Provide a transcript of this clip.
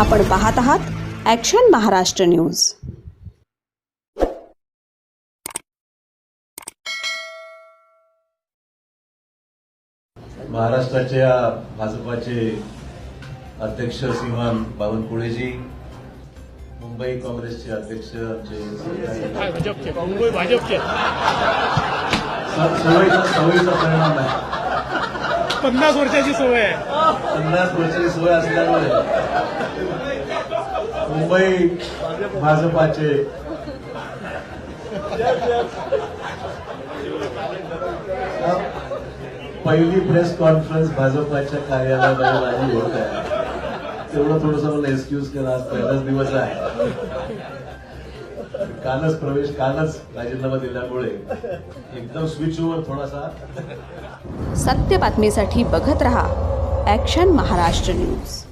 आपण पाहत आहात ॲक्शन महाराष्ट्र न्यूज महाराष्ट्राच्या भाजपाचे अध्यक्ष श्रीमान बावनकुळेजी मुंबई काँग्रेसचे अध्यक्ष आमचे भाजपचे? सवयीचा परिणाम आहे. पन्नास वर्षाची सोय आहे. पन्नास वर्षाची सोय असल्यामुळे मुंबई भाजपाचे पहिली प्रेस कॉन्फरन्स भाजपाच्या कार्यालयामध्ये माझी होत आहे. तेवढं थोडस मला एक्सक्यूज केला आज पहिलाच दिवस आहे. कालच प्रवेश कालच राजीनामा दिल्यामुळे एकदम स्विच ओव्हर थोडासा. सत्य बातमीसाठी बघत रहा ॲक्शन महाराष्ट्र न्यूज